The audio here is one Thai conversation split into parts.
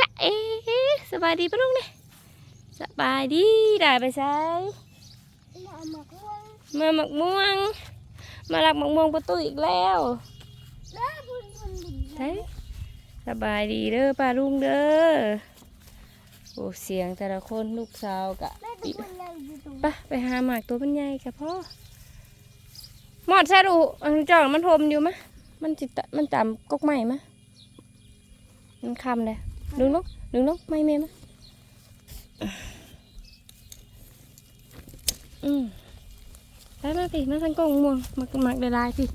จ๊ะเอ๊ะสบายดีปะลุงเนี่ยสบายดีได้ไปใช้เราหมักม่วงมาหมักม่วง มาหลักหมักม่วงประตูอีกแล้วแล้วบุญบุญบุญเฮ้ยสบายดีเด้อป้าลุงเด้อโอ้เสียงแต่ละคนลูกสาวกะแม่ตะบุญอะไรอยู่ตรงไปไปหาหมากตัวมันใหญ่กับพ่อหมอดใช่ดูอันจองมันโทมอยู่มะมันจิตะมันจำกกใหม่มะมันคำเลย ดึงลูกดึงลูกไม่เมมะอืมไปมาพี่มาทางกองม่วงหมักหมักละลายพี่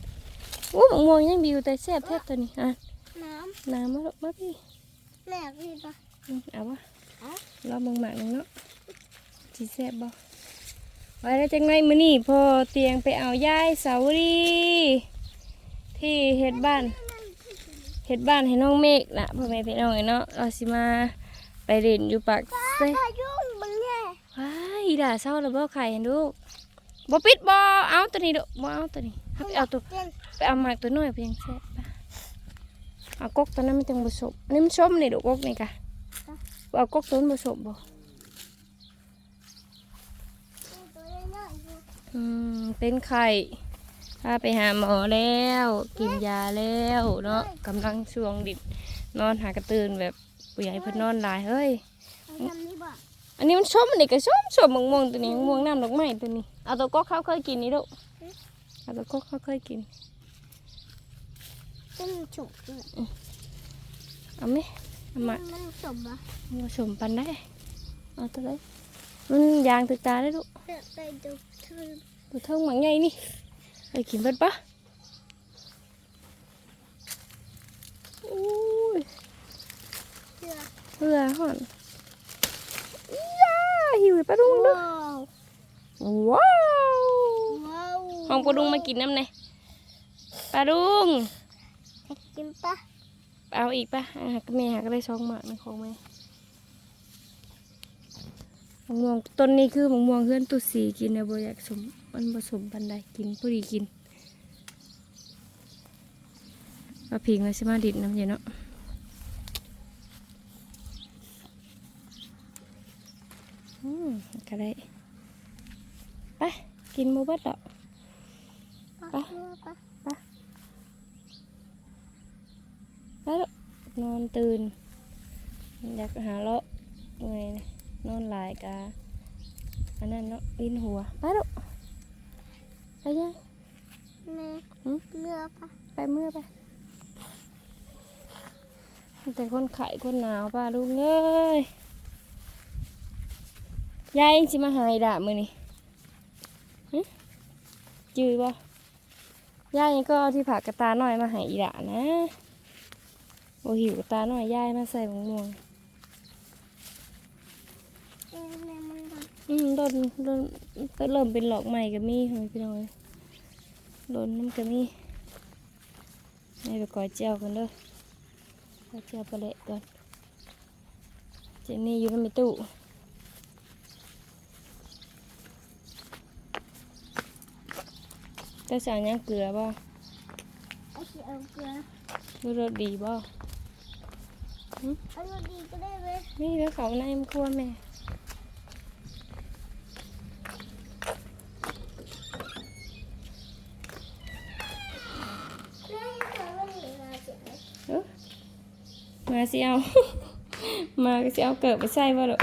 โอ้หมักม่วงยังบิวแต่แซ่บแทบตัวนี้อะน้น้ำมาลูกมาพี่ำแม่พี่ปะอืมเอาวะเอารอมึงหมักหนึ่งเนาะจีแซ่บบ่ไว้แล้วจังไงมื้อนี้พอเตียงไปเอายายเสาวรีที่เฮ็ดบ้าน เฮ็ดบ้านให้น้องเมฆนะพ่อแม่พี่น้องเนาะเราสิมาไปเล่นอยู่ปากเซ่พายุบังแย่ว้ายอีด่าเศร้าแล้วบ่ไข่เห็นดูบ่ปิดบ่เอาตัวนี้ดูบ่เอาตัวนี้เอาไปเอาตัวเต้นไปเอาหมากตัวน้อยไปยังแซ่บปะเอากกตัวนั้นมันจังบ่สมอันนี้มันส้มนี่ดูกกนี่กะเอากกตัวนั้นบ่สมบ่ตัวน้อยๆอยู่อืมเป็นไข่ พาไปหาหมอแล้ว กินยาแล้วเนาะกำลังช่วงดิดนอนหากระตื่นแบบผู้ใหญ่เพิ่นนอนหลายเฮ้ยเอาทำนี่บ่อันนี้มันส้มอันนี้ก็ส้มส้มมะม่วงตัวนี้มะม่วงน้ำดอกไม้ตัวนี้เอาตัวก็เขาเคยกินนี่ลูกเอาตัวก็เขาเคยกินเป็นฉุกเลยเอาไหมเอามามันสมปะผสมปันได้เอาตัวไหนมันยางตึกตาได้ลูกเดินไปดูเธอตัวเท่งหมังไงนี่ ไปกินเบิดปะอุ้ยเชื่อเพื่อห่อนย่าหิวปลาดุงเด้อว้าวว้าวว้าวห้องปลาดุงมากินน้ำไหนปลาดุงอยากกินปะเอาอีกปะอะหักแม่หักได้สองหมากในของแม่มะม่วงต้นนี้คือมะม่วงเพื่อนตุสีกินนะบ่อยากสม มันผสมปันใดกินพอดีกินเอาพิงไว้สิมาดิดน้ำเย็นเนาะอืมก็ได้ไปกินหมูเบัดดอกปะเชื่อปะไปแล้วนอนตื่น อยากหาเลาะไงนะนอนหลายกาอันนั้นเนาะวินหัวไปแล้ว ไปยังแม่หืมเรือปะไปเมื่อไปแต่คนไข้คนหนาวป้าลุงเอ้ยยายยังสิมาหายด่ามือนี่หึจือบ่ยายยังก็เอาที่ผักกระตาหน่อยมาใหายอีด่านะโอหิวกระตาหน่อยยายมาใส่มะม่วง เอ็แม่มันดัง อืมโดนโดนก็เริ่มเป็นหลอกใหม่ก็มีค่ะพี่น้องเอ้ยโดนน้ำก็มีให้ไปก่อยเจียวกันเด้อก่อยเจียวปลาเละก่อนเจนนี่อยู่ในมิตู้แต่สั่งยังเกลือบ่ไอ้ที่เอาเกลือดูรสดีบ่เอารสดีก็ได้เลยนี่แล้วเขาในมันครัวแม่ เรื่องเกลือมันเหลือเจ็บไหม เอ้อมา สิเอา มาก็สิเอาเกิดไปใส่บ่ลูก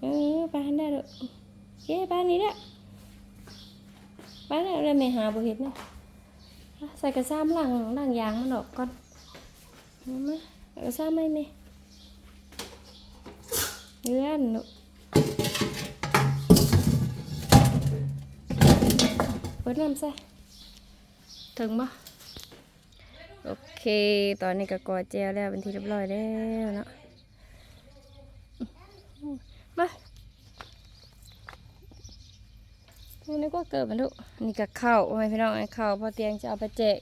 เออไปหันได้ลูกเย้บ้านนี้แหละบ้านแล้วแม่หาบ่เห็นนะใส่กระซ้ำล่างล่างยางมันออกก่อนเอามากระซ้ำไหมแม่เลื่อนลูกเปิดน้ำใส่ถึงบ่ โอเค ตอนนี้ก็กอเจลแล้วเป็นที่เรียบร้อยแล้วเนาะมาตรงนี้ก็เกิดมันทุกนี่ก็ข้าวโอ้ยพี่น้องไอ้ข้าวพอเตียงจะเอาไปแจก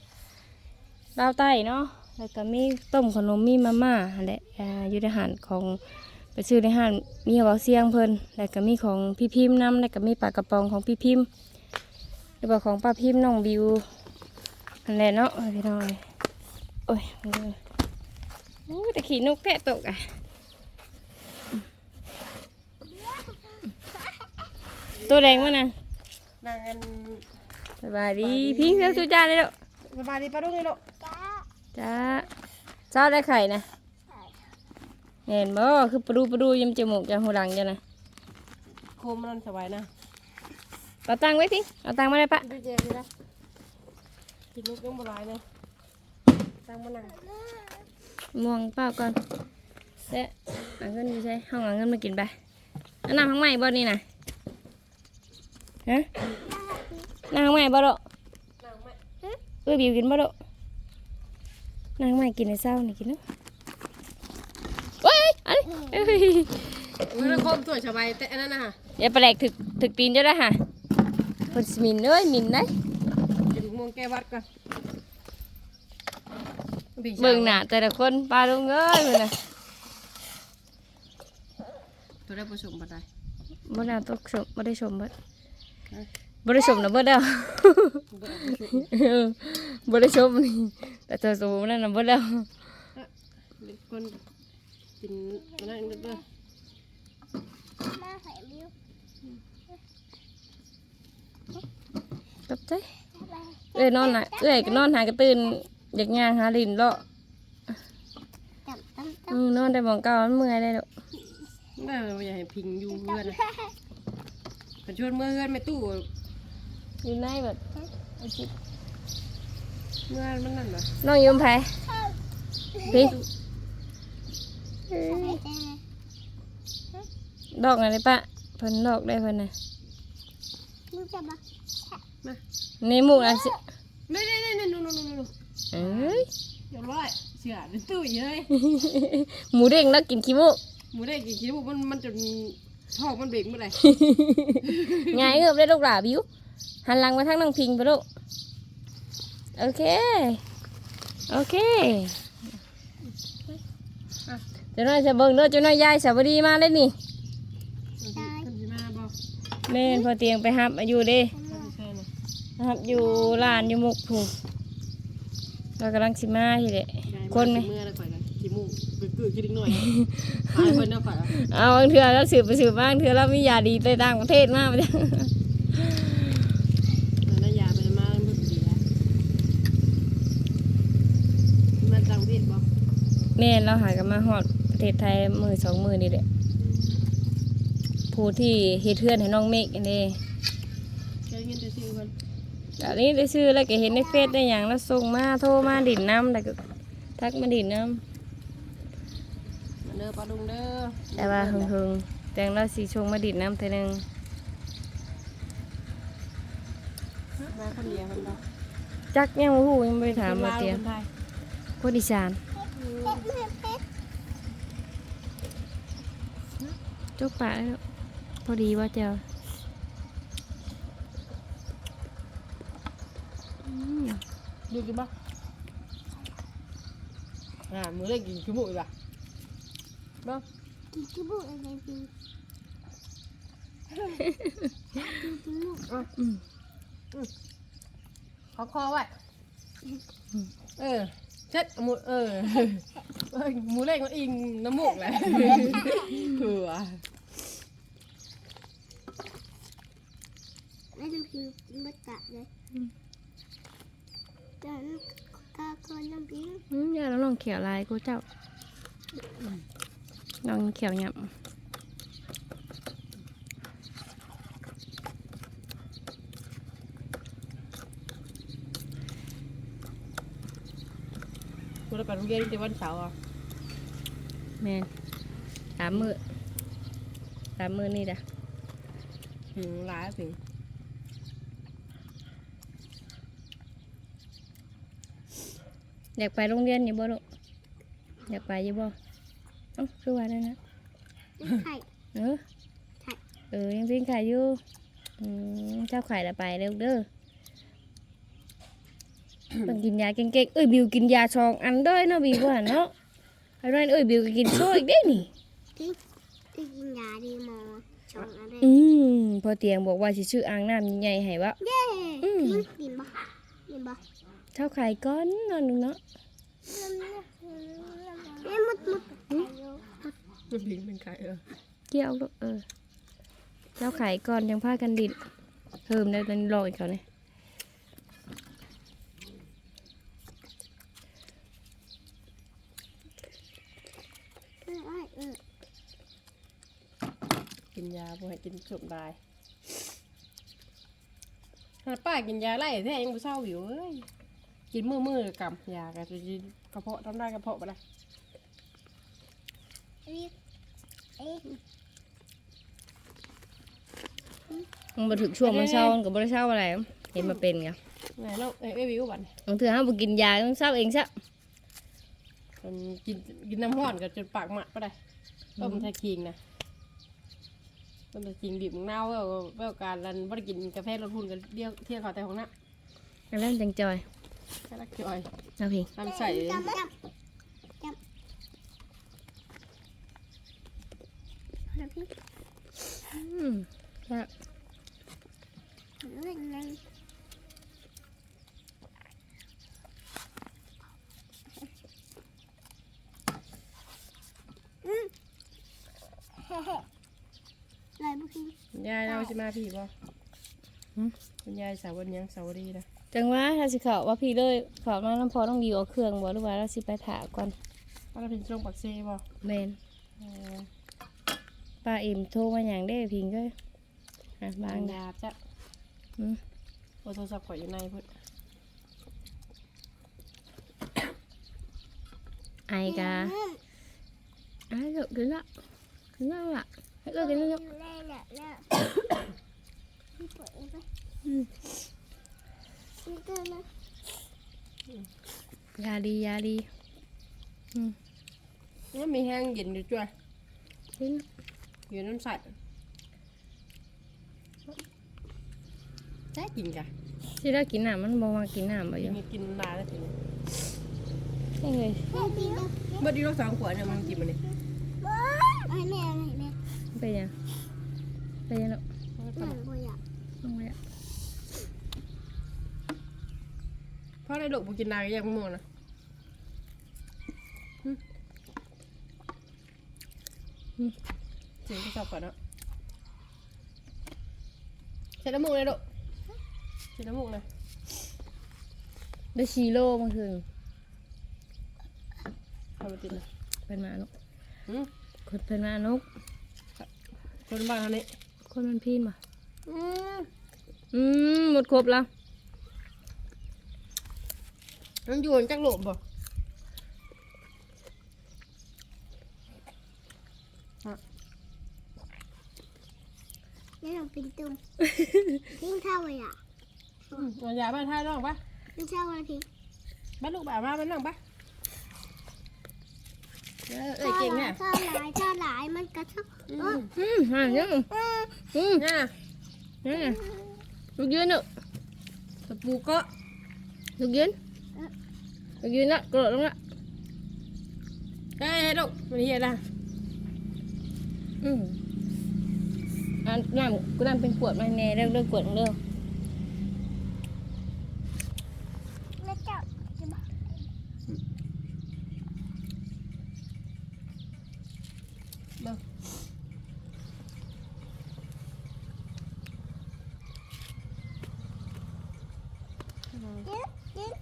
ดาวใต้เนาะแล้วก็มีต้มขนมมีมาม่าแหละอยู่ในอาหารของไปซื้อในห้างมีเบาเสียงเพิ่นแล้วก็มีของพี่พิมพ์น้ำแล้วก็มีปลากระป๋องของพี่พิมพ์หรือว่าของป้าพิมพ์น้องบิวอันแหละเนาะพี่น้อง โอ้ยโอ้แต่ขี่นกแพะตกอะ ตัวแดงวะนะนางกันสบายดีพิงเสื้อสุจ้าเลยลูกสบายดีปลาดุกเลยลูกจ้าจ้าได้ไข่นะเห็นบ่คือปลาดูปลาดูยิ้มจมูกจะหูหลังจ้ะนะโคมมันสบายนะเอาตังไว้พิงเอาตังมาได้ปะกินนกยังบลายเลย ตั้งมานั่งม่วงเปล่าก่อนเด้เอาเงินอยู่ใช่ห้องเอาเงินมากินไปอันน้ำข้างใหม่บ่นี่นะฮะน้ำข้างใหม่บ่ดอกนั่งไหมเอ้ยบิวกินบ่ดอกน้ำข้างใหม่กินในเช้านี่กินเนาะเว้ยอันนี้เอ้ยเมื่อโคมตัวสบายแต่อันนั้นนะฮะอย่าไปแหลกถึกถึกตีนเจ้าได้อค่ะเพิ่นสิหมินเอ้ยหมินได้กินม่วงแก้วัดก่อนบีชา เบิ่งหน้าแต่ละคนปลาลงเอ้ยเพิ่นน่ะตัวได้ผสมบัดได้บ่ได้ตกชมบ่ได้ชมเบิดบ่ได้ชมนะเบิดแล้วเออบ่ได้ชมนี่แต่ตัวสูงนั่นน่ะเบิดแล้วคนกินอันนั้นเด้อมาใส่บิวตกใจเอ้ยนอนน่ะเอ้ยก็นอนหากระตื่น อยากย่างหาลิ้นเลาะจับตั้งอืมนอนได้หมองเก่ามันเมื่อยได้ดอกเอออย่าให้พิงอยู่เพื่อนนะเป็นชวนเมื่อเพื่อนไม่ตู้อยู่ในแบบเอาจิเมื่อมันนั่นเหรอน้องอยืมไผพี่เอ้ยแต่ดอกอะไรปะเพิ่นดอกได้เพิ่นน่ะบิวจะมามาในหมู่น่ะสินี่นี่นี่นี่นู่นนู่นนู่น เอ้ยเดี๋ยวร้อยเสียเป็นตู้เยอะหมูเด้งแล้วกินขี้มูกหมูได้กี่คิดว่ามันมันจนท้องมันเบรกเมื่อไหร่ง่ายเอือบได้ลูกหลาบิวหันหลังมาทางน้องพิงไปลูกโอเค โอเคเจ้าน้อยจะเบิ่งเด้อเจ้าน้อยยายสวัสดีมาเลยนี่ท่านสิมาบอกแม่นพอเตียงไปหับอายุเด้ท่านสิใช่นะหับอยู่ลานอยู่มุกผูก เรากำลังสิมาทีเด็คนไหมเมื่อแล้วก่อนกันขี้มูกกึกกึกคิดอีกหน่อยหายคนเดียวก่อนเอาบางเถื่อแล้วสืบไปสืบบ้างเถื่อแล้วมียาดีไปต่างประเทศมากไปจ้ะแล้วยาไปมาเมื่อปีแล้วมาจังเวทบอกแม่นเราหายกันมาฮอดประเทศไทยมือสองมือนี่แหละผู้ที่เฮ็ดเทือนให้น้องเมฆอันนี้แค่เงินจะซื้อมัน อันนี้ได้ชื่อแล้วก็เห็นในเฟซได้อย่างแล้วส่งมาโทรมาดินน้ำแล้วก็ทักมาดินน้มาเด้อปลาดุงเด้อำแต่ว่าหึงหึงๆแต่งแล้วสีชงมาดินน้ำเท่านึงมาคนเดียวคนเดียวจักยังบ่ฮู้ยังไม่ได้ถามมาเตียคนไทยคนอีสานเป็ดแม่เป็ดจกปากแล้วพอดีว่าเจ้าอืม ดูกินบ้างอ่ามือเล็กกินขี้มูกอีกอะบ้างกินที่บุอะไรบิวอืมขอคอไว้เออเช็ดหมูเออเอ้ยหมูเล็กมันอิงน้ำมูกแหละหัวไม่ต้องพิวบัดกะเลยจานกาคนน้ำพิว อืมอย่าแล้วลองเขียวลายกูเจ้าลองเขียวหยับกูจะไปโรงเรียนในวันเสาร์อะแมนสามมือสามมือนี่จ้ะถึงร้านถึงอยากไปโรงเรียนอยู่บ่ลูก อยากไปอยู่บ่เอ้าคือว่าได้นะไข่เออเออยังปิ้งไข่อยู่อืมเจ้าไข่ละไปเร็วเด้อต้องกินยาเก่งๆเอ้ยบิวกินยาชองอันเด้อเนาะบิวว่าเนาะไอ้นั่นเอ้ยบิวก็กินโซ่อีกได้นี่ที่ที่กินยาดีหมอชงอะไรอืมพอเตียงบอกว่าสิชื่ออ่างน้ำใหญ่ๆให้วะเย้อืมพิงกินบ่กินบ่เท่าไข่ก้อนนอนหนึงเนาะ เอ้ยมุดมุดมันพิงเป็นใครเออเกี่ยวลูกเออ เจ้าไข่ก่อนยังพากันดิดเพิ่มได้ตอนนี้รออีกเขาเนี่ยกินยาบ่ให้กินสมบายหาป้ากินยาไล่แท้ยังบ่เศร้าอยู่เอ้ยกินมือมือกำยาก็จะกินกระเพาะทำได้กระเพาะบ่ได้เอ๊ะเอ๊ะ มันมาถึงช่วงมันเศร้ามันกับบริเศร้าอะไร เห็นมาเป็นไงไหนเราเอ้ยเอ้ยวิวบัดนี้บางเถื่อห้ามไปกินยาต้องเศร้าเองซะมันกินกินน้ำร้อนก็จนปากหมัดบ่ได้ต้มไทยคิงนะต้มไทยคิงบีบมะนาวเว้าเว้าการรันบ่ได้กินกาแฟรสหุ่นกันเดียวเที่ยวเขาแต่ของน้ำอันนั้นจังจอยแค่รักจอยเอาพิงน้ำใส่ จับจับจับแล้วพี่ อืมครับเล่นเลยอืมเฮ้เฮ้อะไรบุพี่คุณยายเราสิมาพี่บ่คุณยายสาววันยังสาวดีนะจังว่าถ้าสิเขาว่าพี่เลยขามาน้ำพอต้องดีเอาเครื่องบ่หรือว่าเราสิไปถาก่อนว่าเราเป็นช่วงปักเซ่บ่แมนอ ป้าเอ็มโทรมาอย่างได้พิงก็อะบาบางงดายาจ้ะอืมโอ้โทรศัพท์ข่อยอยู่ในพุ่นไอกาไอ้เลิกกินละกินละละให้เลิกกินละเล่นแล้วแล้วพี่เปิดไปอืมนี่ก็นะยาดียาดีอืมนี่มีแห้งเย็นอยู่จ้ะกิน อยู่น้ำใสแท้กินกะที่เรากินน้ำมันบอกว่ากินน้ำบ่อกิยู่นกินนานแล้วทีนี้นี่เลยแม่ดีนะเมื่อดีเราสองขวดเนี่ยมันกินมันนี่ไอ้แม่ไอ้แม่ไปยังไปยังลูกหนังบัวอยากลงไปอะเพราะในลูกบ่กินนานก็ยังม่วงนะหึหึ เสียงโทรศัพท์ก่อนเนาะเช็ดน้ำมูกเลยลูกเช็ดน้ำมูกเลยได้ชีโร่เมื่อคืนทำมาติดเลยเป็นมาลูกหึคนเป็นมานก คนบ้านเท่านี้คนมันพีนมาอืมอืมหมดครบแล้วมันอยู่จักโหลบบ่ นี่เราเป็นตุ่มทิ้งเท่าเลยอะอืมเอายาบ้านท่าน้องปะไม่เท่าอะไรทิ้งบ้านลูกบ่าวมาบ้านน้องปะเออเอ้ยเก่งเนี่ยเท่าหลายเท่าหลายมันกระทบอืมอืมอะยังอืมน่ะยังไงลูกยืนลูกตะปูก็ลูกยืนลูกยืนละกระโดดลงละได้ให้ลูกมันเหี้ยนะอืม อันน้ำกูน้ำเป็นขวดมาแน่เร็วเร็วกวดเร็วแล้วเจ้าจะบอกมาเอ๊ะเอ๊ะ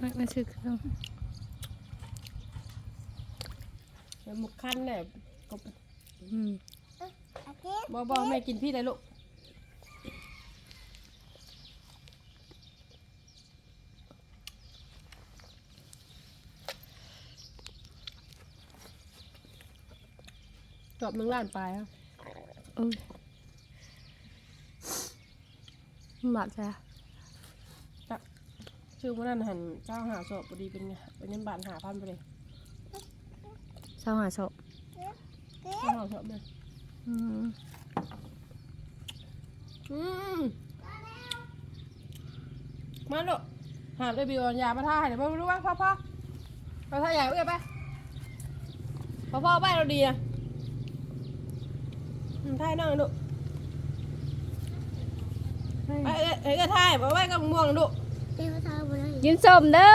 มามาซื้อเครื่องแล้วมุกคันเนี่ยก็อืม โอเคบ่บ่แม่กินพี่เลยลูกจอบหนึ่งล้านปลายครับโอ้ยบาดจ้ะชื่อว่านั่นหันเจ้าหาสอบพอดีเป็นไงเป็นเงินบาทหาพันไปเลยเศร้าหาศพเจ้าหาสอบเลย อืมอืมมาลูกหาได้บิวยามาท่าให้เดี๋ยวมารู้ว่าพ่อพ่อมาท่าใหญ่เอ้ยไปพ่อพ่อไปเราดีอะอืมท่ายนั่งลูกเอ้ยเอ้ยเอ้ยก็ท่ายบอกไว้กับม่วงลูกเดี๋ยวเท่าไปเลยยิ้มส้มเด้อ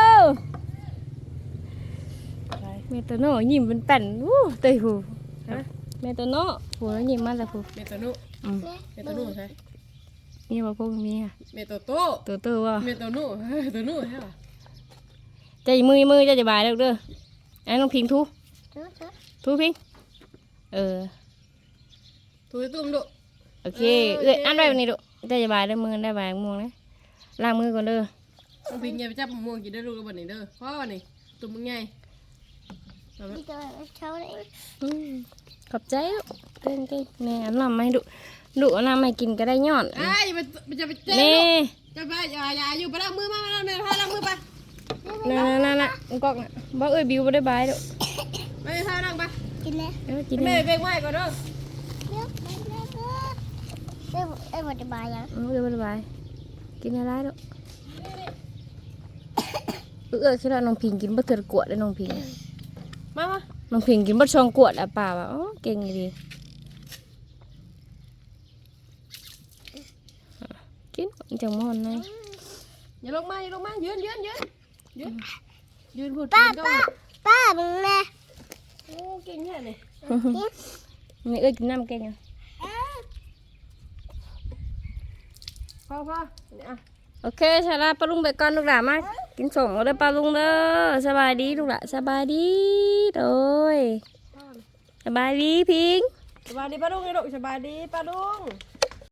อะไรเมตาโน่ยิ้มเป็นแป่นวู้เตยหูฮะแม่ตัวโน่ผัวยิ้มมาแล้วผัวเมโตนุอืมเมโตนุใช่นี่บ่พวกมีอะเมโตโตตัวตัวว่าเมโตนุเฮ้ยตัวนุใช่ป่ะใจมือมือจะจะบายแล้วเด้อไอ้น้องพิงทุเออเออทุพิงเออตัวตุ้มดุโอเคเอ้ยอันไว้วันนี้ดูจะจะบายเด้อมือได้บายม่วงนะล้างมือก่อนเด้อต้องพิงอย่าไปจับมะม่วงกินได้ลูกกับบันนี้เด้อพ่อวันนี้ตุ้มมึงไงเอาไหมมีตัวเช้าเลยอืมขอบใจลูกเก่งเก่งแม่อันน้ำมาให้ดูดูเอาน้ำมาให้กินก็ได้ย้อนไอ้ยมันมันจะไปเจ๊นี่จะไปอย่าอย่าอยู่ไปล้างมือมาแล้วแม่พาล้างมือไปนั่นนั่นนั่นกอกน่ะบ่เอ้ยบิวบ่ได้บายดูไปพาล้างไปกินเลยเออกินแม่ได้เบ่งไว้ก่อนเด้อเดี๋ยวเดี๋ยวเดี๋ยวเดี๋ยวเอ้ยหมดจะบายยังเออเอ้ยบ่ได้บายกินอะไรดูเออเออคือว่าน้องพิงกินบ่เทื่อกวดเลยน้องพิง มามา น้องพิงกินบ่ชองกวดแล้วป่าว่าอ๋อเก่งดีกินจังม่อนเลยอย่าลงมาอย่าลงมายืนยืนยืนยืนยืนพูดป้ายืนป้าก่อนป้ามึงแม่โอ้เก่งแค่นี้นี่เอ้ยกินน้ำเก่งอะพ่อพ่อนี่อะโอเคชาลาปลาลุงไปก่อนลูกหลานมา กินส่งเอาเด้อปลาลุงเด้อสบายดีลูกหละสบายดีโดยสบายดีพิง สบายดีป้าลุงไอ้ลูกสบายดีป้าลุง